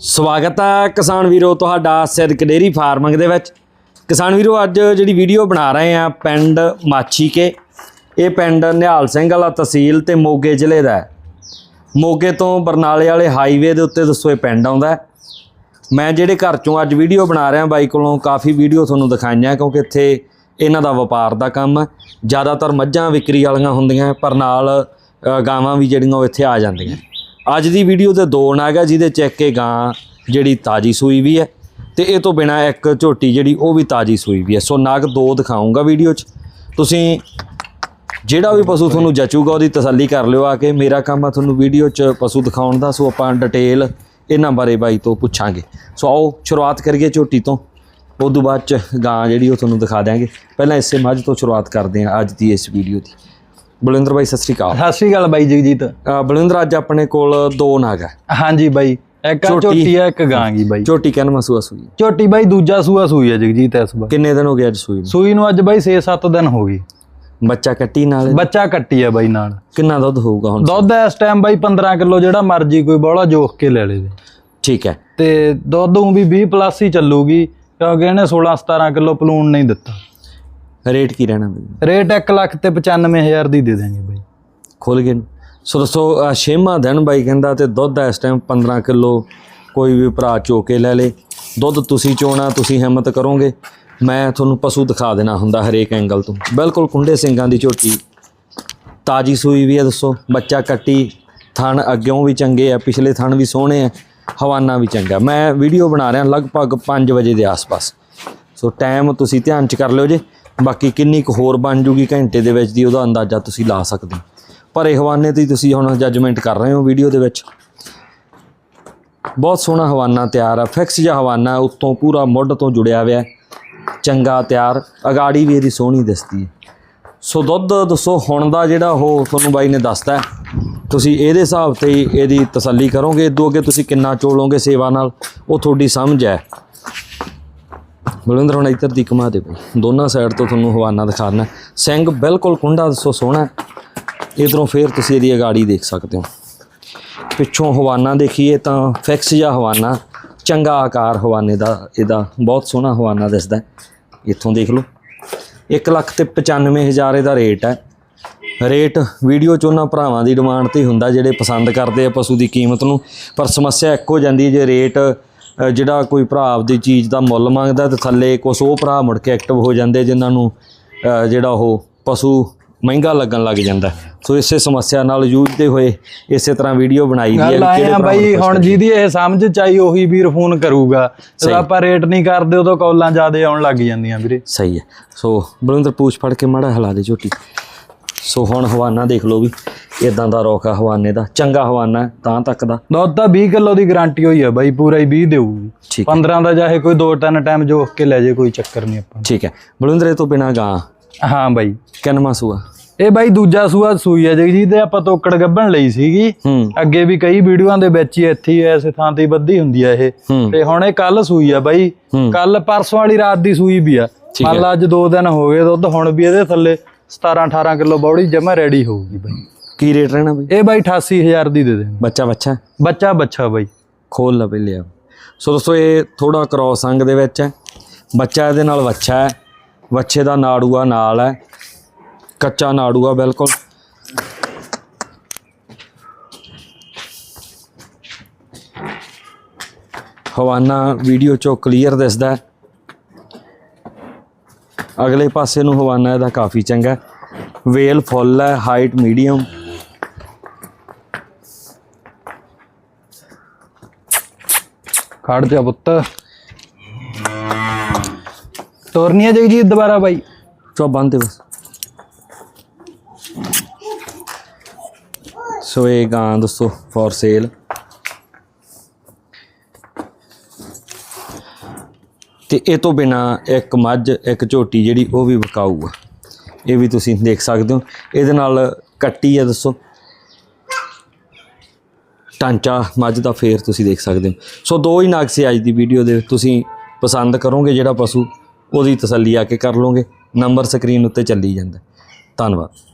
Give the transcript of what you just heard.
ਸਵਾਗਤ ਹੈ ਕਿਸਾਨ ਵੀਰੋ ਤੁਹਾਡਾ ਸਿਦਕ ਡੇਰੀ ਫਾਰਮਿੰਗ ਦੇ ਵਿੱਚ। ਕਿਸਾਨ ਵੀਰੋ, ਅੱਜ ਜਿਹੜੀ ਵੀਡੀਓ ਬਣਾ ਰਹੇ ਆ ਪਿੰਡ ਮਾਛੀਕੇ। ਇਹ ਪਿੰਡ ਨਿਹਾਲ ਸਿੰਘ ਵਾਲਾ ਤਹਿਸੀਲ ਤੇ ਮੋਗੇ ਜ਼ਿਲ੍ਹੇ ਦਾ ਹੈ। ਮੋਗੇ ਤੋਂ ਬਰਨਾਲੇ ਵਾਲੇ ਹਾਈਵੇ ਦੇ ਉੱਤੇ ਦੱਸੋ ਇਹ ਪਿੰਡ ਆਉਂਦਾ ਮੈਂ ਜਿਹੜੇ ਘਰ ਚੋਂ ਅੱਜ ਵੀਡੀਓ ਬਣਾ ਰਿਹਾ ਬਾਈ ਕੋਲੋਂ, ਕਾਫੀ ਵੀਡੀਓ ਤੁਹਾਨੂੰ ਦਿਖਾਈਆਂ ਕਿਉਂਕਿ ਇੱਥੇ ਇਹਨਾਂ ਦਾ ਵਪਾਰ ਦਾ ਕੰਮ ਹੈ। ਜ਼ਿਆਦਾਤਰ ਮੱਝਾਂ ਵਿਕਰੀ ਵਾਲੀਆਂ ਹੁੰਦੀਆਂ, ਪਰ ਨਾਲ ਗਾਵਾਂ ਵੀ ਜਿਹੜੀਆਂ ਉਹ ਇੱਥੇ ਆ ਜਾਂਦੀਆਂ। ਅੱਜ ਦੀ ਵੀਡੀਓ ਤੇ ਦੋ ਨਾਗ ਹੈ ਜਿਹਦੇ ਚ ਇੱਕ ਇਹ ਗਾਂ ਜਿਹੜੀ ਤਾਜੀ ਸੂਈ ਵੀ ਹੈ ਤੇ ਇਹ ਤੋਂ ਬਿਨਾ ਇੱਕ ਝੋਟੀ ਜਿਹੜੀ ਉਹ ਵੀ ਤਾਜੀ ਸੂਈ ਵੀ ਹੈ। ਸੋ ਨਾਗ ਦੋ ਦਿਖਾਉਂਗਾ ਵੀਡੀਓ 'ਚ। ਤੁਸੀਂ ਜਿਹੜਾ ਵੀ ਪਸ਼ੂ ਤੁਹਾਨੂੰ ਜਚੂਗਾ ਉਹਦੀ ਤਸੱਲੀ ਕਰ ਲਿਓ ਆ ਕੇ। ਮੇਰਾ ਕੰਮ ਆ ਤੁਹਾਨੂੰ ਵੀਡੀਓ 'ਚ ਪਸ਼ੂ ਦਿਖਾਉਣ ਦਾ, ਸੋ ਆਪਾਂ ਡਿਟੇਲ ਇਹਨਾਂ ਬਾਰੇ ਬਾਈ ਤੋਂ ਪੁੱਛਾਂਗੇ। ਸੋ ਆਓ ਸ਼ੁਰੂਆਤ ਕਰੀਏ ਝੋਟੀ ਤੋਂ। ਉਸ ਤੋਂ ਬਾਅਦ 'ਚ ਗਾਂ ਜਿਹੜੀ ਉਹ ਤੁਹਾਨੂੰ ਦਿਖਾ ਦਿਆਂਗੇ। ਪਹਿਲਾਂ ਇਸੇ ਮੱਝ ਤੋਂ ਸ਼ੁਰੂਆਤ ਕਰਦੇ ਹਾਂ ਅੱਜ ਦੀ ਇਸ ਵੀਡੀਓ ਦੀ। ਬਲਵਿੰਦਰ ਬਾਈ ਸਤਿ ਸ੍ਰੀ ਅਕਾਲ। ਸਤਿ ਸ਼੍ਰੀ ਅਕਾਲ ਬਾਈ ਜਗਜੀਤ। ਅ, ਬਲਵਿੰਦਰ ਅੱਜ ਆਪਣੇ ਕੋਲ ਦੋ ਨਾਗ ਹੈ। ਹਾਂਜੀ ਬਾਈ ਇੱਕ ਝੋਟੀ। ਆ ਇੱਕ ਗਾਂ ਗੀ ਬਾਈ। ਝੋਟੀ ਕਹਿਣ ਮਸੂਆ ਸੂਈ। ਝੋਟੀ ਬਾਈ ਦੂਜਾ ਸੂਆ ਸੂਈ ਆ ਜਗਜੀਤ ਇਸ ਵਾਰ। ਕਿੰਨੇ ਦਿਨ ਹੋ ਗਏ ਅੱਜ ਸੂਈ ਨੂੰ? ਸੂਈ ਨੂੰ ਅੱਜ ਬਾਈ 6-7 ਦਿਨ ਹੋ ਗਏ। ਬੱਚਾ ਕੱਟੀ ਨਾਲ? ਬੱਚਾ ਕੱਟੀ ਆ ਬਾਈ ਨਾਲ। ਕਿੰਨਾ ਦੁੱਧ ਹੋਊਗਾ ਹੁਣ? ਦੁੱਧ ਇਸ ਟਾਈਮ ਬਾਈ 15 ਕਿਲੋ ਜਿਹੜਾ ਮਰਜ਼ੀ ਕੋਈ ਬੋਲਾ ਜੋਖ ਕੇ ਲੈ ਲੇ ਠੀਕ ਹੈ। ਤੇ ਦੁੱਧ ਉਹ ਵੀ 20 ਪਲੱਸ ਹੀ ਚੱਲੂਗੀ ਕਿਉਂਕਿ ਇਹਨੇ 16-17 ਕਿਲੋ ਪਲੂਣ ਨਹੀਂ ਦਿੱਤਾ। ਰੇਟ ਕੀ ਰਹਿਣਾ ਬਈ? ਰੇਟ 1 ਲੱਖ ਤੇ 95000 ਦੀ ਦੇ ਦਾਂਗੇ ਬਾਈ। ਖੁੱਲ ਗਏ ਨੇ। ਸੋ ਦੱਸੋ ਅਹ ਛੇਵਾਂ ਦਿਨ ਬਾਈ ਕਹਿੰਦਾ ਤੇ ਦੁੱਧ ਇਸ ਟਾਈਮ 15 ਕਿਲੋ ਕੋਈ ਵੀ ਭਰਾ ਚੋ ਕੇ ਲੈ ਲੇ। ਦੁੱਧ ਤੁਸੀਂ ਚੋਣਾ ਤੁਸੀਂ ਹਿੰਮਤ ਕਰੋਗੇ। ਮੈਂ ਤੁਹਾਨੂੰ ਪਸ਼ੂ ਦਿਖਾ ਦੇਣਾ ਹੁੰਦਾ ਹਰੇਕ ਐਂਗਲ ਤੋਂ। ਬਿਲਕੁਲ ਕੁੰਡੇ ਸਿੰਘਾਂ ਦੀ ਝੋਟੀ। ਤਾਜੀ ਸੂਈ ਵੀ ਹੈ ਦੱਸੋ ਬੱਚਾ ਕੱਟੀ ਥਣ ਅੱਗਿਓਂ ਵੀ ਚੰਗੇ ਆ ਪਿਛਲੇ ਥਣ ਵੀ ਸੋਹਣੇ ਆ ਹਵਾਨਾ ਵੀ ਚੰਗਾ। ਮੈਂ ਵੀਡੀਓ ਬਣਾ ਰਿਹਾ ਲਗਭਗ 5 ਵਜੇ ਦੇ ਆਸ-ਪਾਸ। ਸੋ ਟਾਈਮ ਤੁਸੀਂ ਧਿਆਨ ਚ ਕਰ ਲਿਓ ਜੇ। ਬਾਕੀ ਕਿੰਨੀ ਕੁ ਹੋਰ ਬਣ ਜੂਗੀ ਘੰਟੇ ਦੇ ਵਿੱਚ ਦੀ ਉਹਦਾ ਅੰਦਾਜ਼ਾ ਤੁਸੀਂ ਲਾ ਸਕਦੇ ਹੋ। ਪਰ ਇਹ ਹਵਾਨੇ ਤੇ ਤੁਸੀਂ ਹੁਣ ਜੱਜਮੈਂਟ ਕਰ ਰਹੇ ਹੋ ਵੀਡੀਓ ਦੇ ਵਿੱਚ। ਬਹੁਤ ਸੋਹਣਾ ਹਵਾਨਾ ਤਿਆਰ ਆ ਫਿਕਸ ਜਿਹਾ ਹਵਾਨਾ ਹੈ, ਉੱਤੋਂ ਪੂਰਾ ਮੁੱਢ ਤੋਂ ਜੁੜਿਆ ਹੋਇਆ ਚੰਗਾ ਤਿਆਰ ਅਗਾੜੀ ਵੀ ਇਹਦੀ ਸੋਹਣੀ ਦਿਸਦੀ ਹੈ। ਸੋ ਦੁੱਧ ਦੱਸੋ ਹੁਣ ਦਾ ਜਿਹੜਾ ਉਹ ਤੁਹਾਨੂੰ ਬਾਈ ਨੇ ਦੱਸਤਾ ਤੁਸੀਂ ਇਹਦੇ ਹਿਸਾਬ ਤੇ ਹੀ ਇਹਦੀ ਤਸੱਲੀ ਕਰੋਗੇ। ਇਦੋਂ ਅੱਗੇ ਤੁਸੀਂ ਕਿੰਨਾ ਚੋਲੋਗੇ ਸੇਵਾ ਨਾਲ ਉਹ ਤੁਹਾਡੀ ਸਮਝ ਹੈ। ਬਲਵਿੰਦਰ ਹੁਣ ਇੱਧਰ ਦੀ ਕਮਾ ਦੇ ਬਈ। ਦੋਨਾਂ ਸਾਈਡ ਤੋਂ ਤੁਹਾਨੂੰ ਹਵਾਨਾ ਦਿਖਾਣਾ ਸਿੰਘ ਬਿਲਕੁਲ ਕੁੰਡਾ ਦੱਸੋ ਸੋਹਣਾ ਇਧਰੋਂ ਫੇਰ ਤੁਸੀਂ ਇਹਦੀ ਅਗਾੜੀ ਦੇਖ ਸਕਦੇ ਹੋ। ਪਿੱਛੋਂ ਹਵਾਨਾ ਦੇਖੀਏ ਤਾਂ ਫਿਕਸ ਜਿਹਾ ਹਵਾਨਾ, ਚੰਗਾ ਆਕਾਰ ਹਵਾਨੇ ਦਾ, ਇਹਦਾ ਬਹੁਤ ਸੋਹਣਾ ਹਵਾਨਾ ਦਿਸਦਾ ਇੱਥੋਂ ਦੇਖ ਲਓ। 1 ਲੱਖ ਤੇ 95000 ਇਹਦਾ ਰੇਟ ਹੈ। ਰੇਟ ਵੀਡੀਓ 'ਚ ਉਹਨਾਂ ਭਰਾਵਾਂ ਦੀ ਡਿਮਾਂਡ ਤੇ ਹੀ ਹੁੰਦਾ, ਜਿਹੜੇ ਪਸੰਦ ਕਰਦੇ ਆ ਪਸ਼ੂ ਦੀ ਕੀਮਤ ਨੂੰ। ਪਰ ਸਮੱਸਿਆ ਇੱਕੋ ਜਾਂਦੀ ਹੈ, ਜੇ ਰੇਟ ਜਿਹੜਾ ਕੋਈ ਭਰਾ ਆਪਦੀ ਚੀਜ਼ ਦਾ ਮੁੱਲ ਮੰਗਦਾ ਤੇ ਥੱਲੇ ਕੁਛ ਉਹ ਭਰਾ ਮੁੜ ਕੇ ਐਕਟਿਵ ਹੋ ਜਾਂਦੇ ਜਿਨ੍ਹਾਂ ਨੂੰ ਜਿਹੜਾ ਉਹ ਪਸ਼ੂ ਮਹਿੰਗਾ ਲੱਗਣ ਲੱਗ ਜਾਂਦਾ। ਸੋ ਇਸੇ ਸਮੱਸਿਆ ਨਾਲ ਜੂਝਦੇ ਹੋਏ ਇਸੇ ਤਰ੍ਹਾਂ ਵੀਡੀਓ ਬਣਾਈ ਦੀ ਹੈ ਕਿਹੜੇ ਭਰਾ ਬਾਈ ਹੁਣ ਜਿਹਦੀ ਇਹ ਸਮਝ ਚ ਆਈ ਉਹੀ ਵੀਰ ਫੋਨ ਕਰੂਗਾ। ਜਦੋਂ ਆਪਾਂ ਰੇਟ ਨਹੀਂ ਕਰਦੇ ਉਦੋਂ ਕਾਲਾਂ ਜ਼ਿਆਦੇ ਆਉਣ ਲੱਗ ਜਾਂਦੀਆਂ ਵੀਰੇ। ਸਹੀ ਹੈ। ਸੋ ਬਲਵਿੰਦਰ ਪੂਛ ਫੜ ਕੇ ਮਾੜਾ ਹਿਲਾ ਦੇ ਝੋਟੀ। ਸੋ ਹੁਣ ਹਵਾਨਾ ਦੇਖ ਲਓ ਵੀ ਇਦਾਂ ਦਾ ਰੋਕਾ ਹਵਾਨੇ ਦਾ ਚੰਗਾ ਹਵਾਨਾ ਹੈ, ਤਾਂ ਤੱਕ ਦਾ ਦੁੱਧ ਤਾਂ 20 ਕਿਲੋ ਦੀ ਗਾਰੰਟੀ ਹੋਈ ਆ ਬਾਈ ਪੂਰਾ ਹੀ 20 ਦੇਊਗੀ ਠੀਕ ਹੈ। 15 ਦਾ ਚਾਹੇ ਕੋਈ 2-3 ਟਾਈਮ ਜੋਖ ਕੇ ਲੈ ਜੇ ਕੋਈ ਚੱਕਰ ਨਹੀਂ ਆਪਾਂ ਠੀਕ ਹੈ। ਬਲਵਿੰਦਰ ਇਹ ਤੋਂ ਬਿਨਾ ਗਾਂ? ਨੂੰ। ਹਾਂ ਬਾਈ। ਕਿੰਨਵਾਂ ਸੂਆ? ਇਹ ਬਾਈ ਦੂਜਾ ਸੂਆ ਸੂਈ ਆ ਜਗਜੀਤ ਤੇ ਆਪਾਂ ਤੋਕੜ ਗੱਭਣ ਲਈ ਸੀਗੀ। ਹੂੰ। ਅੱਗੇ ਵੀ ਕਈ ਵੀਡੀਓਆਂ ਦੇ ਵਿੱਚ ਹੀ ਇੱਥੇ ਹੀ ਐਸੇ ਥਾਂ ਤੇ ਹੀ ਬੱਧੀ ਹੁੰਦੀ ਆ ਇਹ। ਹੂੰ। ਤੇ ਹੁਣ ਇਹ ਕੱਲ ਸੂਈ ਆ ਬਾਈ। ਹੂੰ। ਕੱਲ ਪਰਸੋਂ ਵਾਲੀ ਰਾਤ ਦੀ ਸੂਈ ਵੀ ਆ। ਠੀਕ ਮੰਨ ਲਾ ਅੱਜ 2 ਦਿਨ ਹੋ ਗਏ ਦੁੱਧ ਹੁਣ ਵੀ ਇਹਦੇ ਥੱਲੇ। 17 18 ਕਿਲੋ ਬੌੜੀ ਜਮਾ ਰੈਡੀ ਹੋਊਗੀ ਬਾਈ। ਕੀ ਰੇਟ ਰਹਿਣਾ ਬਈ? ਇਹ ਬਾਈ 88000 ਦੀ ਦੇ ਦੇ ਬੱਚਾ ਬੱਚਾ? ਬੱਚਾ ਬੱਚਾ ਬਾਈ। ਖੋਲ ਲਾ ਪਹਿਲੇ ਆ ਸੋ ਦੋਸਤੋ ਇਹ ਥੋੜਾ ਕ੍ਰੋਸ ਅੰਗ ਦੇ ਵਿੱਚ ਹੈ। ਬੱਚਾ ਇਹਦੇ ਨਾਲ ਵੱਛਾ ਹੈ। ਵੱਛੇ ਦਾ ਨਾੜੂਆ ਨਾਲ ਹੈ। ਕੱਚਾ ਨਾੜੂਆ ਬਿਲਕੁਲ। ਹਵਾਨਾ ਵੀਡੀਓ ਚੋਂ ਕਲੀਅਰ ਦਿਸਦਾ ਹੈ। ਅਗਲੇ ਪਾਸੇ ਨੂੰ ਹਵਾਨਾ ਇਹਦਾ ਕਾਫੀ ਚੰਗਾ ਵੇਲ ਫੁੱਲ ਹੈ ਹਾਈਟ ਮੀਡੀਅਮ ਖੜ ਜਾ ਪੁੱਤ। ਤੋਰਨੀ ਆ ਜਗਜੀਤ ਦੁਬਾਰਾ ਬਾਈ। ਚੋ ਬੰਦ ਦੇ ਬਸ। ਸੋ ਇਹ ਗਾਂ ਦੋਸਤੋ ਫॉर ਸੇਲ ਤੇ ਇਹ ਤੋਂ ਬਿਨਾ ਇੱਕ ਮੱਝ, ਇੱਕ ਝੋਟੀ ਜਿਹੜੀ ਉਹ ਵੀ ਵਿਕਾਊ ਆ ਇਹ ਵੀ ਤੁਸੀਂ ਦੇਖ ਸਕਦੇ ਹੋ। ਇਹਦੇ ਨਾਲ ਕੱਟੀ ਆ ਦੱਸੋ। ਟਾਂਚਾ ਮੱਝ ਦਾ ਫੇਰ ਤੁਸੀਂ ਦੇਖ ਸਕਦੇ ਹੋ। ਸੋ ਦੋ ਹੀ ਨਾਗ ਸੀ ਅੱਜ ਦੀ ਵੀਡੀਓ ਦੇ। ਤੁਸੀਂ ਪਸੰਦ ਕਰੋਗੇ ਜਿਹੜਾ ਪਸ਼ੂ, ਉਹਦੀ ਤਸੱਲੀ ਆ ਕੇ ਕਰ ਲਓਗੇ। ਨੰਬਰ ਸਕਰੀਨ ਉੱਤੇ ਚੱਲੀ ਜਾਂਦਾ। ਧੰਨਵਾਦ।